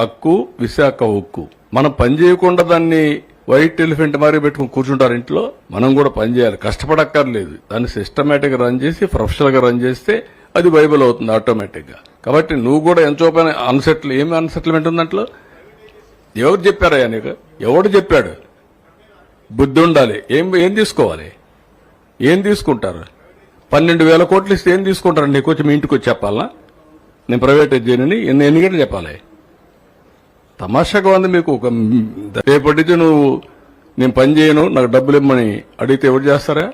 హక్కు విశాఖ ఉక్కు మనం పని చేయకుండా దాన్ని వైట్ ఎలిఫెంట్ మారి పెట్టుకుని కూర్చుంటారు ఇంట్లో మనం కూడా పని చేయాలి. కష్టపడక్కర్లేదు. దాన్ని సిస్టమేటిక్ రన్ చేసి ప్రొఫెషనల్గా రన్ చేస్తే అది బైబిల్ అవుతుంది ఆటోమేటిక్గా. కాబట్టి నువ్వు కూడా ఎంతో పని అన్సెటిల్ ఏమి అన్సెటిల్మెంట్ ఉంది దాంట్లో? ఎవరు చెప్పారయ్యా నీకు? ఎవడు చెప్పాడు? బుద్ధి ఉండాలి. ఏం ఏం తీసుకోవాలి? ఏం తీసుకుంటారు? పన్నెండు వేల కోట్లు ఇస్తే ఏం తీసుకుంటారు? నీకు వచ్చి మీ ఇంటికి వచ్చి చెప్పాలా? నేను ప్రైవేట్ చేయనని ఎన్ని ఎన్ని గంటలు చెప్పాలి? తమాషాగా ఉంది మీకు ఒక రేపటి నుంచి నువ్వు నేను పని చేయను నాకు డబ్బులు ఇమ్మని అడిగితే ఎవరు చేస్తారా?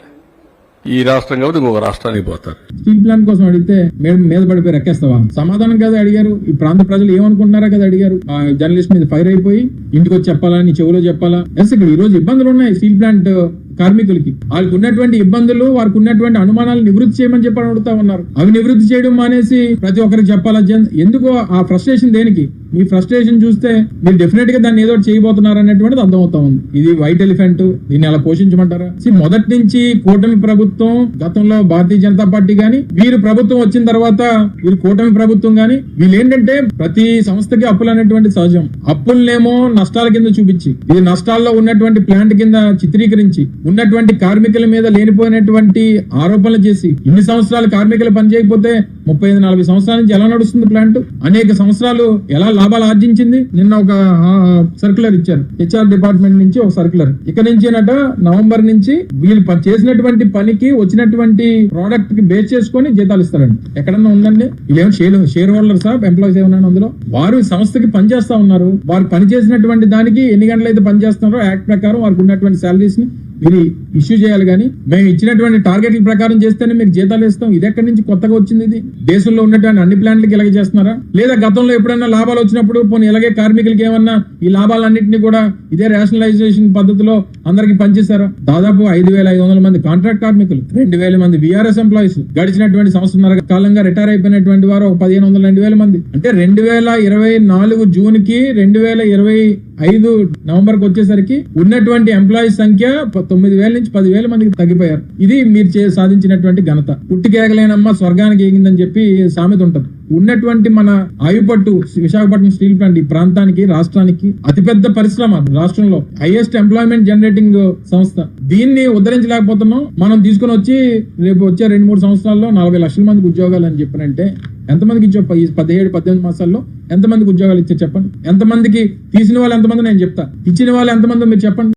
ఈ రాష్ట్రం కాబట్టి ఇంకొక రాష్ట్రానికి పోతారు. స్టీల్ ప్లాంట్ కోసం అడిగితే మేము మీద పడిపోయి రెక్కేస్తావా? సమాధానం కదా అడిగారు. ఈ ప్రాంత ప్రజలు ఏమనుకుంటున్నారా కదా అడిగారు. ఆ జర్నలిస్ట్ మీద ఫైర్ అయిపోయి ఇంటికి వచ్చి చెప్పాలా నీ చెవులో చెప్పాలా? ఎస్ ఇక్కడ ఈ రోజు ఇబ్బందులు ఉన్నాయి స్టీల్ ప్లాంట్ uh, కార్మికులకి. వాళ్ళకి ఉన్నటువంటి ఇబ్బందులు వారికి ఉన్నటువంటి అనుమానాలు నివృత్తి చేయమని చెప్పి అడుగుతా ఉన్నారు. అవి నివృత్తి చేయడం మానేసి ప్రతి ఒక్కరికి చెప్పాలా? జన్- ఆ ఫ్రస్ట్రేషన్ దేనికి? మీ ఫ్రస్ట్రేషన్ చూస్తే మీరు డెఫినెట్గా దాన్ని ఏదో చేయబోతున్నారు అనేటువంటిది అర్థమవుతా ఉంది. ఇది వైట్ ఎలిఫెంట్ దీన్ని అలా పోషించమంటారా? మొదటి నుంచి కూటమి ప్రభుత్వం గతంలో భారతీయ జనతా పార్టీ గాని వీరు ప్రభుత్వం వచ్చిన తర్వాత వీరు కూటమి ప్రభుత్వం గాని వీళ్ళు ఏంటంటే ప్రతి సంస్థకి అప్పులు అనేటువంటి సహజం. అప్పులనేమో నష్టాల కింద చూపించి ఇది నష్టాల్లో ఉన్నటువంటి ప్లాంట్ కింద చిత్రీకరించి ఉన్నటువంటి కార్మికుల మీద లేనిపోయినటువంటి ఆరోపణలు చేసి ఇన్ని సంవత్సరాలు కార్మికులు పనిచేయకపోతే ముప్పై ఐదు నలభై సంవత్సరాల నుంచి ఎలా నడుస్తుంది ప్లాంట్ అనేక సంవత్సరాలు ఎలా లాభాలు ఆర్జించింది. నిన్న ఒక సర్క్యులర్ ఇచ్చారు. హెచ్ఆర్ డిపార్ట్మెంట్ నుంచి ఒక సర్క్యులర్ ఇక నుంచి నట నవంబర్ నుంచి వీళ్ళు చేసినటువంటి పనికి వచ్చినటువంటి ప్రోడక్ట్కి బేస్ చేసుకొని జీతాలు ఇస్తారండి ఎక్కడన్నా ఉందండి? వీళ్ళేమో షేర్ షేర్ హోల్డర్స్ ఎంప్లాయీస్ ఏమన్నా అందులో? వారు సంస్థకి పనిచేస్తా ఉన్నారు. వారు పని చేసినటువంటి దానికి ఎన్ని గంటలు అయితే పనిచేస్తున్నారో యాక్ట్ ప్రకారం వారికి ఉన్నటువంటి శాలరీస్ని మీరు ఇష్యూ చేయాలి కానీ మేము ఇచ్చినటువంటి టార్గెట్ల ప్రకారం చేస్తేనే మీకు జీతాలు ఇస్తాం. ఇది ఎక్కడి నుంచి కొత్తగా వచ్చింది ఇది? దేశంలో ఉన్నటువంటి అన్ని ప్లాంట్లకి ఇలాగే చేస్తున్నారా? లేదా గతంలో ఎప్పుడైనా లాభాలు వచ్చినప్పుడు పోనీ ఇలాగే కార్మికులకి ఏమన్నా ఈ లాభాలన్నింటినీ కూడా ఇదే రేషనలైజేషన్ పద్ధతిలో అందరికి పనిచేశారా దాదాపు ఐదు వేల ఐదు వందల మంది కాంట్రాక్ట్ కార్మికులు రెండు వేల మంది విఆర్ఎస్ ఎంప్లాయీస్ గడిచినటువంటి సంవత్సరం కాలంగా రిటైర్ అయిపోయినటువంటి వారు ఒక పదిహేను వందల రెండు వేల మంది. అంటే రెండు వేల ఇరవై నాలుగు జూన్కి రెండు వేల ఇరవై ఐదు నవంబర్కి వచ్చేసరికి ఉన్నటువంటి ఎంప్లాయీస్ సంఖ్య తొమ్మిది వేల నుంచి పదివేల మందికి తగ్గిపోయారు. ఇది మీరు చే- సాధించినటువంటి ఘనత. పుట్టికేగలేనమ్మ స్వర్గానికి ఎగిందని చెప్పి సామెత ఉంటది. ఉన్నటువంటి మన ఆయుపట్టు విశాఖపట్నం స్టీల్ ప్లాంట్ ఈ ప్రాంతానికి రాష్ట్రానికి అతిపెద్ద పరిశ్రమ రాష్ట్రంలో. హైయెస్ట్ ఎంప్లాయ్మెంట్ జనరేటింగ్ సంస్థ. దీన్ని ఉద్ధరించలేకపోతున్నాం. మనం తీసుకుని వచ్చి రేపు వచ్చే రెండు మూడు సంవత్సరాల్లో నలభై లక్షల మందికి ఉద్యోగాలు అని చెప్పినంటే ఎంతమందికి ఇచ్చే ఈ పదిహేడు పద్దెనిమిది మాసాల్లో ఎంతమందికి ఉద్యోగాలు ఇచ్చారు చెప్పండి? ఎంతమందికి తీసిన వాళ్ళు ఎంతమంది నేను చెప్తా. ఇచ్చిన వాళ్ళు ఎంతమంది మీరు చెప్పండి?